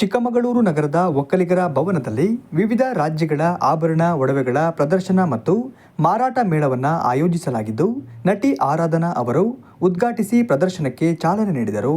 ಚಿಕ್ಕಮಗಳೂರು ನಗರದ ಒಕ್ಕಲಿಗರ ಭವನದಲ್ಲಿ ವಿವಿಧ ರಾಜ್ಯಗಳ ಆಭರಣ, ಒಡವೆಗಳ ಪ್ರದರ್ಶನ ಮತ್ತು ಮಾರಾಟ ಮೇಳವನ್ನು ಆಯೋಜಿಸಲಾಗಿದ್ದು, ನಟಿ ಆರಾಧನಾ ಅವರು ಉದ್ಘಾಟಿಸಿ ಪ್ರದರ್ಶನಕ್ಕೆ ಚಾಲನೆ ನೀಡಿದರು.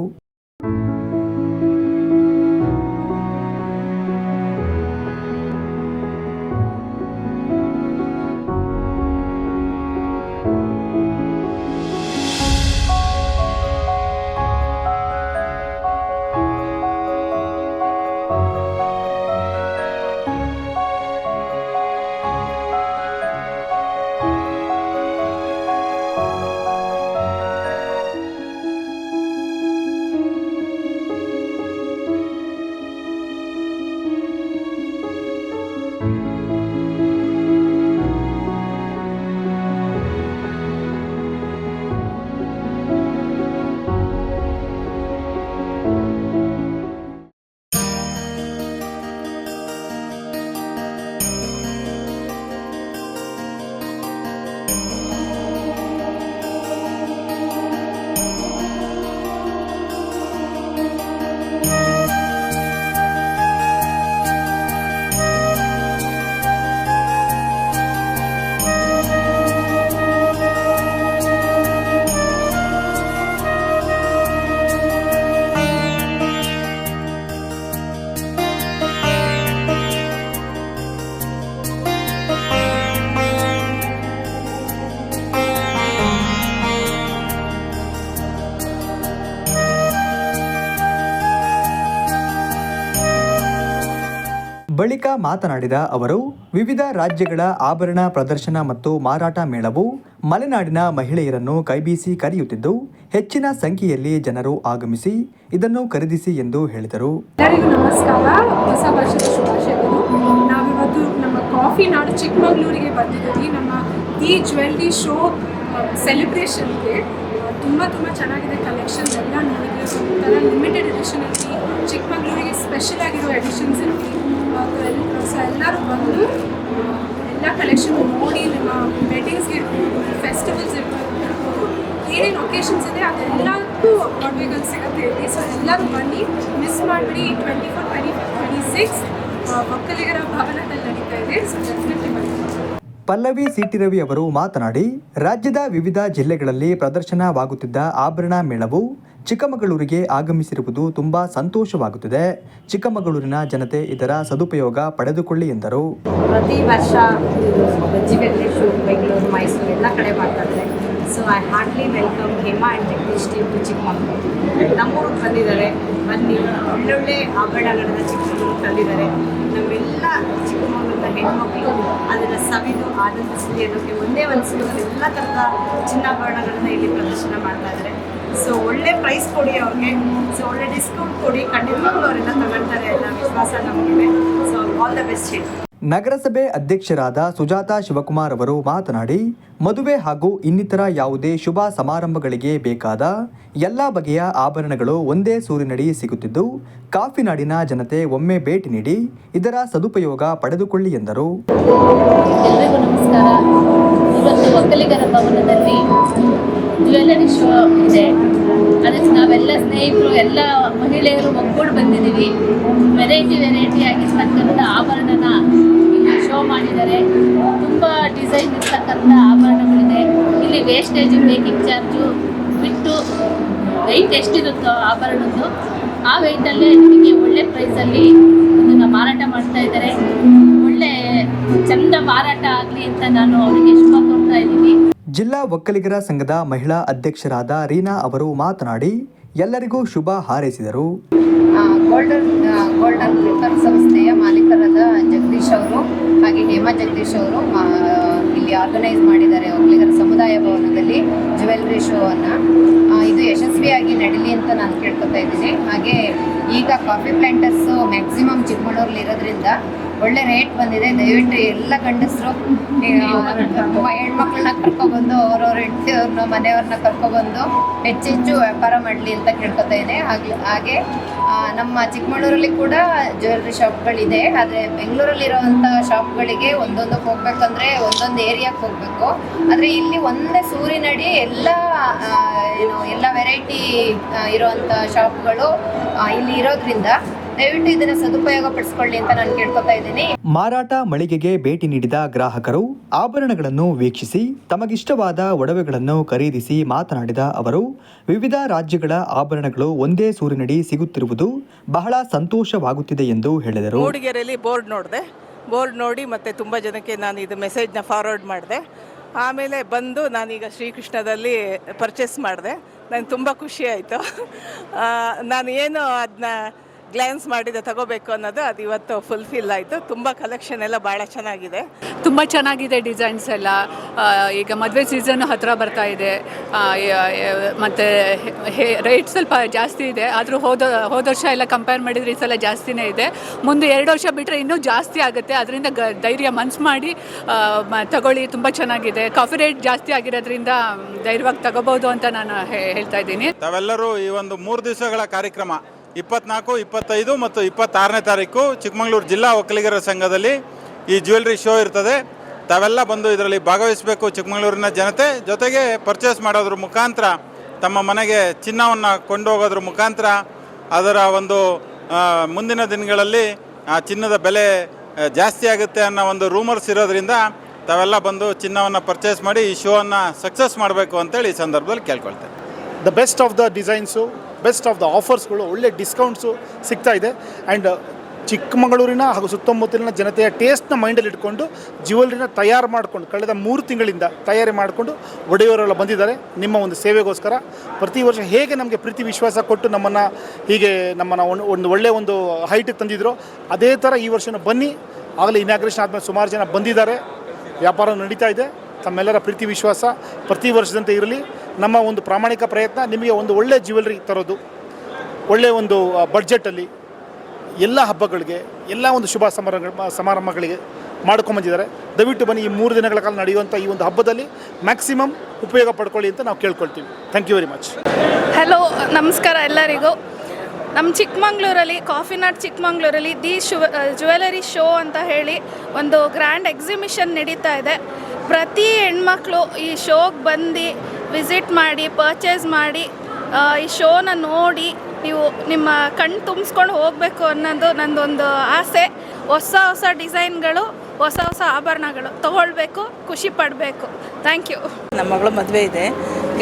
ಬಳಿಕ ಮಾತನಾಡಿದ ಅವರು, ವಿವಿಧ ರಾಜ್ಯಗಳ ಆಭರಣ ಪ್ರದರ್ಶನ ಮತ್ತು ಮಾರಾಟ ಮೇಳವು ಮಲೆನಾಡಿನ ಮಹಿಳೆಯರನ್ನು ಕೈಬೀಸಿ ಕರೆಯುತ್ತಿದ್ದು, ಹೆಚ್ಚಿನ ಸಂಖ್ಯೆಯಲ್ಲಿ ಜನರು ಆಗಮಿಸಿ ಇದನ್ನು ಖರೀದಿಸಿ ಎಂದು ಹೇಳಿದರು. ಎಲ್ಲರಿಗೂ ನಮಸ್ಕಾರ. ಹೊಸ ವರ್ಷದ ಶುಭಾಶಯಗಳು. ನಮ್ಮ ಕಾಫಿ ನಾಡು ಚಿಕ್ಕಮಗಳೂರಿಗೆ ಬಂದಿದ್ದೀವಿ. ನಮ್ಮ ದಿ ಜ್ಯುವೆಲ್ರಿ ಶೋ ಸೆಲೆಬ್ರೇಷನ್ಗೆ ತುಂಬ ತುಂಬ ಚೆನ್ನಾಗಿದೆ ಕಲೆಕ್ಷನ್ಸ್ ಎಲ್ಲ ನೋಡಿದ್ರೆ. ಒಂಥರ ಲಿಮಿಟೆಡ್ ಎಡಿಷನ್ ಇರಲಿ ಚಿಕ್ಕಮಗಳೂರಿಗೆ ಸ್ಪೆಷಲ್ ಆಗಿರೋ ಎಡಿಷನ್ಸ್ ಇರಲಿ ಸೊ ಎಲ್ಲರೂ ಬಂದು ಎಲ್ಲ ಕಲೆಕ್ಷನ್ ನೋಡಿ, ನಿಮ್ಮ ವೆಡ್ಡಿಂಗ್ಸ್ಗೆ ಇರ್ಬೋದು ಫೆಸ್ಟಿವಲ್ಸ್ ಇರ್ಬೋದು ಏನೇನು ಒಕೇಶನ್ಸ್ ಇದೆ, ಅದೆಲ್ಲಕ್ಕೂ ಒಡವೆಗಳು ಸಿಗುತ್ತೆ ಇಲ್ಲಿ. ಸೊ ಎಲ್ಲರೂ ಬನ್ನಿ ಮಿಸ್ ಮಾಡಿಬಿಡಿ. Twenty four twenty twenty six ಒಕ್ಕಲಿಗರ ಭವನದಲ್ಲಿ ನಡೀತಾ ಇದೆ. ಸೊ ಡೆಫಿನೆಟ್ಲಿ ಬನ್ನಿ. ಪಲ್ಲವಿ ಸಿಟಿ ರವಿ ಅವರು ಮಾತನಾಡಿ, ರಾಜ್ಯದ ವಿವಿಧ ಜಿಲ್ಲೆಗಳಲ್ಲಿ ಪ್ರದರ್ಶನವಾಗುತ್ತಿದ್ದ ಆಭರಣ ಮೇಳವು ಚಿಕ್ಕಮಗಳೂರಿಗೆ ಆಗಮಿಸಿರುವುದು ತುಂಬಾ ಸಂತೋಷವಾಗುತ್ತಿದೆ. ಚಿಕ್ಕಮಗಳೂರಿನ ಜನತೆ ಇದರ ಸದುಪಯೋಗ ಪಡೆದುಕೊಳ್ಳಿ ಎಂದರು. ಪ್ರತಿ ವರ್ಷ ಬೆಂಗಳೂರು ಮೈಸೂರು ಎಲ್ಲ ಕಡೆ ಮಾಡ್ತಾರೆ. So I hardly welcome Hema and Jagadish team to Chikkamagaluru ನಮ್ಮೂರಿಗೆ ಬಂದಿದ್ದಾರೆ ಬನ್ನಿ. ಒಳ್ಳೊಳ್ಳೆ ಆಭರಣಗಳನ್ನ ಚಿಕ್ಕಮಗಳೂರು ತಂದಿದ್ದಾರೆ. ನಮ್ಮೆಲ್ಲ ಚಿಕ್ಕಮಗಳೂರಿನ ಹೆಣ್ಮಕ್ಳು, ಅದನ್ನು ಸವಿದು ಆನಂದಿಸಲಿ ಅನ್ನೋಕ್ಕೆ ಒಂದೇ ಒಂದು ಎಲ್ಲ ಥರದ ಚಿನ್ನಾಭರಣಗಳನ್ನ ಇಲ್ಲಿ ಪ್ರದರ್ಶನ ಮಾಡ್ತಾ ಇದ್ದಾರೆ. ಸೊ ಒಳ್ಳೆ ಪ್ರೈಸ್ ಕೊಡಿ ಅವ್ರಿಗೆ. ಸೊ ಒಳ್ಳೆ ಡಿಸ್ಕೌಂಟ್ ಕೊಡಿ. ಖಂಡಿತವಾಗ್ಲೂ ಅವರೆಲ್ಲ ತಗೊಳ್ತಾರೆ. ಅನ್ನೋ ವಿಶ್ವಾಸ ನಮಗಿದೆ. ಸೊ ಆಲ್ ದ ಬೆಸ್ಟ್ ಹೇಳಿ ನಗರಸಭೆ ಅಧ್ಯಕ್ಷರಾದ ಸುಜಾತಾ ಶಿವಕುಮಾರ್ ಅವರು ಮಾತನಾಡಿ, ಮದುವೆ ಹಾಗೂ ಇನ್ನಿತರ ಯಾವುದೇ ಶುಭ ಸಮಾರಂಭಗಳಿಗೆ ಬೇಕಾದ ಎಲ್ಲ ಬಗೆಯ ಆಭರಣಗಳು ಒಂದೇ ಸೂರಿನಡಿ ಸಿಗುತ್ತಿದ್ದು, ಕಾಫಿನಾಡಿನ ಜನತೆ ಒಮ್ಮೆ ಭೇಟಿ ನೀಡಿ ಇದರ ಸದುಪಯೋಗ ಪಡೆದುಕೊಳ್ಳಿ ಎಂದರು. ಎಲ್ರಿಗೂ ನಮಸ್ಕಾರ. ಇದೆ. ಅದಕ್ಕೆ ನಾವೆಲ್ಲ ಸ್ನೇಹಿತರು, ಎಲ್ಲ ಮಹಿಳೆಯರು ಒಗ್ಗೂಡು ಬಂದಿದ್ದೀವಿ. ವೆರೈಟಿ ವೆರೈಟಿ ಆಗಿರ್ತಕ್ಕಂಥ ಆಭರಣನ ಶೋ ಮಾಡಿದ್ದಾರೆ. ತುಂಬ ಡಿಸೈನ್ ಇರ್ತಕ್ಕಂಥ ಆಭರಣಗಳಿದೆ. ಇಲ್ಲಿ ವೇಸ್ಟೇಜ್ ಮೇಕಿಂಗ್ ಚಾರ್ಜು ಬಿಟ್ಟು ವೆಯ್ಟ್ ಎಷ್ಟಿರುತ್ತೋ ಆಭರಣದ್ದು, ಆ ವೆಯ್ಟಲ್ಲೇ ನಿಮಗೆ ಒಳ್ಳೆ ಪ್ರೈಸಲ್ಲಿ ಅದನ್ನು ಮಾರಾಟ ಮಾಡ್ತಾ ಇದ್ದಾರೆ. ಒಳ್ಳೆ ಚಂದ ಮಾರಾಟ ಆಗಲಿ ಅಂತ ನಾನು ಅವರಿಗೆ ಶುಭ ಕೋರ್ತಾ ಇದ್ದೀನಿ. ಜಿಲ್ಲಾ ಒಕ್ಕಲಿಗರ ಸಂಘದ ಮಹಿಳಾ ಅಧ್ಯಕ್ಷರಾದ ರೀನಾ ಅವರು ಮಾತನಾಡಿ ಎಲ್ಲರಿಗೂ ಶುಭ ಹಾರೈಸಿದರು. ಗೋಲ್ಡನ್ ಗೋಲ್ಡನ್ ಪೇಪರ್ ಸಂಸ್ಥೆಯ ಮಾಲೀಕರಾದ ಜಗದೀಶ್ ಅವರು ಹಾಗೆ ಹೇಮಾ ಜಗದೀಶ್ ಅವರು ಇಲ್ಲಿ ಆರ್ಗನೈಸ್ ಮಾಡಿದ್ದಾರೆ ಒಕ್ಕಲಿಗರ ಸಮುದಾಯ ಭವನದಲ್ಲಿ ಜ್ಯುವೆಲ್ರಿ ಶೋವನ್ನು ಇದು ಯಶಸ್ವಿಯಾಗಿ ನಡೀಲಿ ಅಂತ ನಾನು ಕೇಳ್ಕೊತಾ ಇದ್ದೀನಿ. ಹಾಗೆ ಈಗ ಕಾಫಿ ಪ್ಲಾಂಟರ್ಸ್ ಮ್ಯಾಕ್ಸಿಮಮ್ ಚಿಕ್ಕಮಗಳೂರಲ್ಲಿ ಇರೋದ್ರಿಂದ ಒಳ್ಳೆ ರೇಟ್ ಬಂದಿದೆ. ದಯವಿಟ್ಟು ಎಲ್ಲ ಗಂಡಸರು ಹೆಣ್ಮಕ್ಳನ್ನ ಕರ್ಕೊಬಂದು, ಅವ್ರವ್ರ ಹೆಂಡತಿಯವ್ರನ್ನ, ಮನೆಯವ್ರನ್ನ ಕರ್ಕೊಬಂದು ಹೆಚ್ಚೆಚ್ಚು ವ್ಯಾಪಾರ ಮಾಡಲಿ ಅಂತ ಕೇಳ್ಕೊತಾ ಇದೆ ಹಾಗೆ ಹಾಗೆ ನಮ್ಮ ಚಿಕ್ಕಮಗಳೂರಲ್ಲಿ ಕೂಡ ಜ್ಯುವೆಲ್ರಿ ಶಾಪ್ಗಳಿದೆ ಆದರೆ ಬೆಂಗಳೂರಲ್ಲಿರುವಂಥ ಶಾಪ್ಗಳಿಗೆ ಒಂದೊಂದಕ್ಕೆ ಹೋಗ್ಬೇಕಂದ್ರೆ ಒಂದೊಂದು ಏರಿಯಾಕ್ಕೆ ಹೋಗಬೇಕು. ಆದರೆ ಇಲ್ಲಿ ಒಂದೇ ಸೂರಿನಡಿ ಎಲ್ಲ ಏನು, ಎಲ್ಲ ವೆರೈಟಿ ಇರುವಂಥ ಶಾಪ್ಗಳು ಇಲ್ಲಿ ಇರೋದ್ರಿಂದ ದಯವಿಟ್ಟು ಇದನ್ನ ಸದುಪಯೋಗ ಪಡಿಸ್ಕೊಳ್ಳಿ ಅಂತ ನಾನು ಕೇಳ್ಕೊತಾ ಇದ್ದೀನಿ. ಮಾರಾಟ ಮಳಿಗೆಗೆ ಭೇಟಿ ನೀಡಿದ ಗ್ರಾಹಕರು ಆಭರಣಗಳನ್ನು ವೀಕ್ಷಿಸಿ ತಮಗಿಷ್ಟವಾದ ಒಡವೆಗಳನ್ನು ಖರೀದಿಸಿ ಮಾತನಾಡಿದ ಅವರು ವಿವಿಧ ರಾಜ್ಯಗಳ ಆಭರಣಗಳು ಒಂದೇ ಸೂರಿನಡಿ ಸಿಗುತ್ತಿರುವುದು ಬಹಳ ಸಂತೋಷವಾಗುತ್ತಿದೆ ಎಂದು ಹೇಳಿದರು. ಮೂಡಿಗೆರೆಯಲ್ಲಿ ಬೋರ್ಡ್ ನೋಡಿದೆ. ಬೋರ್ಡ್ ನೋಡಿ ಮತ್ತೆ ತುಂಬ ಜನಕ್ಕೆ ನಾನು ಇದು ಮೆಸೇಜ್ನ ಫಾರ್ವರ್ಡ್ ಮಾಡಿದೆ. ಆಮೇಲೆ ಬಂದು ನಾನೀಗ ಶ್ರೀಕೃಷ್ಣದಲ್ಲಿ ಪರ್ಚೇಸ್ ಮಾಡಿದೆ. ನನಗೆ ತುಂಬ ಖುಷಿ ಆಯಿತು. ನಾನು ಏನು ಅದನ್ನ ಗ್ಲ್ಯಾನ್ಸ್ ಮಾಡಿದೆ ತಗೋಬೇಕು ಅನ್ನೋದು ಅದು ಇವತ್ತು ಫುಲ್ಫಿಲ್ ಆಯಿತು. ತುಂಬ ಕಲೆಕ್ಷನ್ ಎಲ್ಲ ಭಾಳ ಚೆನ್ನಾಗಿದೆ. ತುಂಬ ಚೆನ್ನಾಗಿದೆ ಡಿಸೈನ್ಸ್ ಎಲ್ಲ. ಆ, ಈಗ ಮದುವೆ ಸೀಸನ್ ಹತ್ತಿರ ಬರ್ತಾ ಇದೆ. ಆ, ಯ- ಯ- ಮತ್ತು ರೇಟ್ ಸ್ವಲ್ಪ ಜಾಸ್ತಿ ಇದೆ. ಆದರೂ ಹೋದ ಹೋದ ವರ್ಷ ಎಲ್ಲ ಕಂಪೇರ್ ಮಾಡಿದ್ರೆ ಈ ಸಲ ಜಾಸ್ತಿನೇ ಇದೆ. ಮುಂದೆ ಎರಡು ವರ್ಷ ಬಿಟ್ಟರೆ ಇನ್ನೂ ಜಾಸ್ತಿ ಆಗುತ್ತೆ. ಅದರಿಂದ ಗ ಧೈರ್ಯ ಮನ್ಸು ಮಾಡಿ ಆ, ಮ- ತಗೊಳ್ಳಿ. ತುಂಬ ಚೆನ್ನಾಗಿದೆ. ಕಾಫಿ ರೇಟ್ ಜಾಸ್ತಿ ಆಗಿರೋದ್ರಿಂದ ಧೈರ್ಯವಾಗಿ ತಗೋಬೋದು ಅಂತ ನಾನು ಹೇ- ಹೇಳ್ತಾ ಇದ್ದೀನಿ. ತಾವೆಲ್ಲರೂ ಈ ಒಂದು ಮೂರು ದಿವಸಗಳ ಕಾರ್ಯಕ್ರಮ ಇಪ್ಪತ್ನಾಲ್ಕು, ಇಪ್ಪತ್ತೈದು ಮತ್ತು ಇಪ್ಪತ್ತಾರನೇ ತಾರೀಕು ಚಿಕ್ಕಮಗಳೂರು ಜಿಲ್ಲಾ ಒಕ್ಕಲಿಗರ ಸಂಘದಲ್ಲಿ ಈ ಜ್ಯುವೆಲ್ರಿ ಶೋ ಇರ್ತದೆ. ತಾವೆಲ್ಲ ಬಂದು ಇದರಲ್ಲಿ ಭಾಗವಹಿಸಬೇಕು ಚಿಕ್ಕಮಗಳೂರಿನ ಜನತೆ. ಜೊತೆಗೆ ಪರ್ಚೇಸ್ ಮಾಡೋದ್ರ ಮುಖಾಂತರ ತಮ್ಮ ಮನೆಗೆ ಚಿನ್ನವನ್ನು ಕೊಂಡೋಗೋದ್ರ ಮುಖಾಂತರ ಅದರ ಒಂದು ಮುಂದಿನ ದಿನಗಳಲ್ಲಿ ಆ ಚಿನ್ನದ ಬೆಲೆ ಜಾಸ್ತಿ ಆಗುತ್ತೆ ಅನ್ನೋ ಒಂದು ರೂಮರ್ಸ್ ಇರೋದ್ರಿಂದ ತಾವೆಲ್ಲ ಬಂದು ಚಿನ್ನವನ್ನು ಪರ್ಚೇಸ್ ಮಾಡಿ ಈ ಶೋವನ್ನು ಸಕ್ಸಸ್ ಮಾಡಬೇಕು ಅಂತೇಳಿ ಈ ಸಂದರ್ಭದಲ್ಲಿ ಕೇಳ್ಕೊಳ್ತೇನೆ. The best of the designs best of the ಆಫರ್ಸ್ಗಳು ಒಳ್ಳೆ ಡಿಸ್ಕೌಂಟ್ಸು ಸಿಗ್ತಾ ಇದೆ. ಆ್ಯಂಡ್ ಚಿಕ್ಕಮಗಳೂರಿನ ಹಾಗೂ ಸುತ್ತಮುತ್ತಲಿನ ಜನತೆಯ ಟೇಸ್ಟ್ನ ಮೈಂಡಲ್ಲಿ ಇಟ್ಕೊಂಡು ಜ್ಯುವೆಲ್ರಿನ ತಯಾರು ಮಾಡಿಕೊಂಡು, ಕಳೆದ ಮೂರು ತಿಂಗಳಿಂದ ತಯಾರಿ ಮಾಡಿಕೊಂಡು ಒಡೆಯವರೆಲ್ಲ ಬಂದಿದ್ದಾರೆ. ನಿಮ್ಮ ಒಂದು ಸೇವೆಗೋಸ್ಕರ ಪ್ರತಿ ವರ್ಷ ಹೇಗೆ ನಮಗೆ ಪ್ರೀತಿ ವಿಶ್ವಾಸ ಕೊಟ್ಟು ನಮ್ಮನ್ನು ಹೀಗೆ ನಮ್ಮನ್ನು ಒಂದು ಒಳ್ಳೆಯ ಒಂದು ಹೈಟಿಗೆ ತಂದಿದ್ರು, ಅದೇ ಥರ ಈ ವರ್ಷನೂ ಬನ್ನಿ. ಆಗಲೇ ಇನಾಗ್ರೇಷನ್ ಆದಮೇಲೆ ಸುಮಾರು ಜನ ಬಂದಿದ್ದಾರೆ. ವ್ಯಾಪಾರ ನಡೀತಾ ಇದೆ. ತಮ್ಮೆಲ್ಲರ ಪ್ರೀತಿ, ವಿಶ್ವಾಸ ಪ್ರತಿ ವರ್ಷದಂತೆ ಇರಲಿ. ನಮ್ಮ ಒಂದು ಪ್ರಾಮಾಣಿಕ ಪ್ರಯತ್ನ, ನಿಮಗೆ ಒಂದು ಒಳ್ಳೆಯ ಜ್ಯುವೆಲ್ರಿ ತರೋದು ಒಳ್ಳೆಯ ಒಂದು ಬಡ್ಜೆಟಲ್ಲಿ ಎಲ್ಲ ಹಬ್ಬಗಳಿಗೆ, ಎಲ್ಲ ಒಂದು ಶುಭ ಸಮಾರಂಭ ಸಮಾರಂಭಗಳಿಗೆ ಮಾಡ್ಕೊಂಬಂದಿದ್ದಾರೆ. ದಯವಿಟ್ಟು ಬನ್ನಿ ಈ ಮೂರು ದಿನಗಳ ಕಾಲ ನಡೆಯುವಂಥ ಈ ಒಂದು ಹಬ್ಬದಲ್ಲಿ ಮ್ಯಾಕ್ಸಿಮಮ್ ಉಪಯೋಗ ಪಡ್ಕೊಳ್ಳಿ ಅಂತ ನಾವು ಕೇಳ್ಕೊಳ್ತೀವಿ. Thank you very much hello ನಮಸ್ಕಾರ ಎಲ್ಲರಿಗೂ. ನಮ್ಮ ಚಿಕ್ಕಮಂಗ್ಳೂರಲ್ಲಿ ಕಾಫಿ ನಾಟ್ ಚಿಕ್ಕಮಂಗ್ಳೂರಲ್ಲಿ, ದಿ ಶು ಜ್ಯುವೆಲರಿ ಶೋ ಅಂತ ಹೇಳಿ ಒಂದು ಗ್ರ್ಯಾಂಡ್ ಎಕ್ಸಿಬಿಷನ್ ನಡೀತಾ ಇದೆ. ಪ್ರತಿ ಹೆಣ್ಮಕ್ಳು ಈ ಶೋಗೆ ಬಂದು ವಿಸಿಟ್ ಮಾಡಿ, ಪರ್ಚೇಸ್ ಮಾಡಿ ಈ ಶೋನ ನೋಡಿ ನೀವು ನಿಮ್ಮ ಕಣ್ಣು ತುಂಬಿಸ್ಕೊಂಡು ಹೋಗಬೇಕು ಅನ್ನೋದು ನಂದೊಂದು ಆಸೆ. ಹೊಸ ಹೊಸ ಡಿಸೈನ್ಗಳು, ಹೊಸ ಹೊಸ ಆಭರಣಗಳು ತಗೊಳ್ಬೇಕು, ಖುಷಿ ಪಡಬೇಕು. ಥ್ಯಾಂಕ್ ಯು ನಮ್ಮ ಮಗಳು ಮದುವೆ ಇದೆ.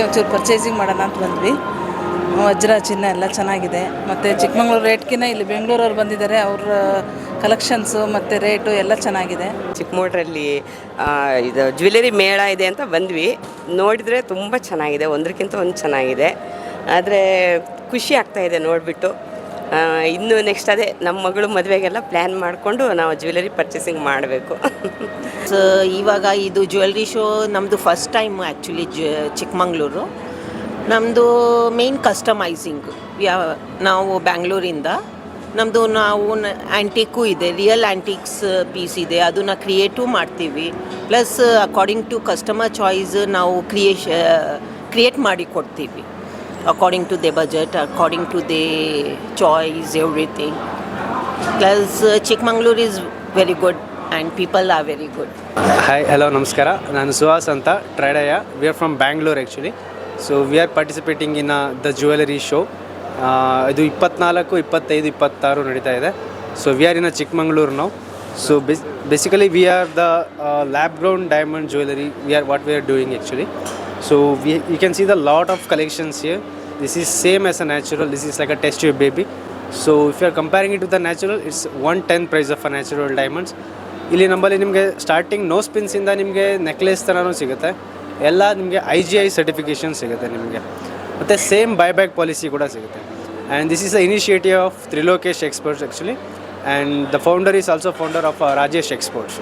ಒಂಚೂರು ಪರ್ಚೇಸಿಂಗ್ ಮಾಡೋಣ ಅಂತ ಬಂದ್ವಿ. ವಜ್ರ ಚಿನ್ನ ಎಲ್ಲ ಚೆನ್ನಾಗಿದೆ. ಮತ್ತು ಚಿಕ್ಕಮಂಗ್ಳೂರು ರೇಟ್ಗಿನ್ನ ಇಲ್ಲಿ ಬೆಂಗಳೂರವ್ರು ಬಂದಿದ್ದಾರೆ. ಅವ್ರ ಕಲೆಕ್ಷನ್ಸು ಮತ್ತು ರೇಟು ಎಲ್ಲ ಚೆನ್ನಾಗಿದೆ. ಚಿಕ್ಕಮಗಳೂರಲ್ಲಿ ಇದು ಜ್ಯುವೆಲರಿ ಮೇಳ ಇದೆ ಅಂತ ಬಂದ್ವಿ. ನೋಡಿದರೆ ತುಂಬ ಚೆನ್ನಾಗಿದೆ ಒಂದಕ್ಕಿಂತ ಒಂದು ಚೆನ್ನಾಗಿದೆ. ಆದರೆ ಖುಷಿ ಆಗ್ತಾ ಇದೆ ನೋಡಿಬಿಟ್ಟು. ಇನ್ನು ನೆಕ್ಸ್ಟ್ ಅದೇ ನಮ್ಮ ಮಗಳು ಮದುವೆಗೆಲ್ಲ ಪ್ಲ್ಯಾನ್ ಮಾಡಿಕೊಂಡು ನಾವು ಜ್ಯುವೆಲರಿ ಪರ್ಚೇಸಿಂಗ್ ಮಾಡಬೇಕು. ಸೊ ಇವಾಗ ಇದು ಜ್ಯುವೆಲ್ರಿ ಶೋ ನಮ್ಮದು ಫಸ್ಟ್ ಟೈಮ್ ಆ್ಯಕ್ಚುಲಿ ಜ ಚಿಕ್ಕಮಂಗ್ಳೂರು ನಮ್ಮದು ಮೇನ್ ಕಸ್ಟಮೈಸಿಂಗ್ ಯಾವ ನಾವು ಬ್ಯಾಂಗ್ಳೂರಿಂದ ನಮ್ಮದು ನಾವು ಆ್ಯಂಟಿಕ್ಕೂ ಇದೆ ರಿಯಲ್ ಆ್ಯಂಟಿಕ್ಸ್ ಪೀಸ್ ಇದೆ, ಅದನ್ನು ಕ್ರಿಯೇಟು ಮಾಡ್ತೀವಿ. Plus according to customer choice ನಾವು ಕ್ರಿಯೇಷ ಕ್ರಿಯೇಟ್ ಮಾಡಿ ಕೊಡ್ತೀವಿ. According to the budget according to the choice everything plus Chikmagalur is very good and people are very good hi hello ನಮಸ್ಕಾರ. ನಾನು ಸುಹಾಸ್ ಅಂತ ಟ್ರೈಡಯ್ಯ we are from Bangalore actually so we are participating in the jewellery show ಇದು ಇಪ್ಪತ್ನಾಲ್ಕು, ಇಪ್ಪತ್ತೈದು, ಇಪ್ಪತ್ತಾರು ನಡೀತಾ ಇದೆ. So we are in a Chikmagalur ನಾವು so basically we are the lab ground diamond jewellery we are what we are doing actually so we you can see the lot of collections here this is same as a natural this is like a test you baby so if you are comparing it with the natural it's one ten price of a natural diamonds ಇಲ್ಲಿ ನಮ್ಮಲ್ಲಿ ನಿಮಗೆ starting no ಸ್ಪಿನ್ಸಿಂದ ನಿಮಗೆ necklace ಥರನೂ ಸಿಗುತ್ತೆ. ಎಲ್ಲ ನಿಮಗೆ I G I certification ಸಿಗುತ್ತೆ ನಿಮಗೆ. ಮತ್ತು ಸೇಮ್ ಬೈಬ್ಯಾಕ್ ಪಾಲಿಸಿ ಕೂಡ ಸಿಗುತ್ತೆ. And this is the initiative of Trilokesh exports actually and the founder is also founder of Rajesh exports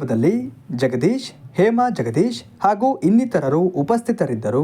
ಸಂದರ್ಭದಲ್ಲಿ ಜಗದೀಶ್ ಹೇಮಾ ಜಗದೀಶ್ ಹಾಗೂ ಇನ್ನಿತರರು ಉಪಸ್ಥಿತರಿದ್ದರು.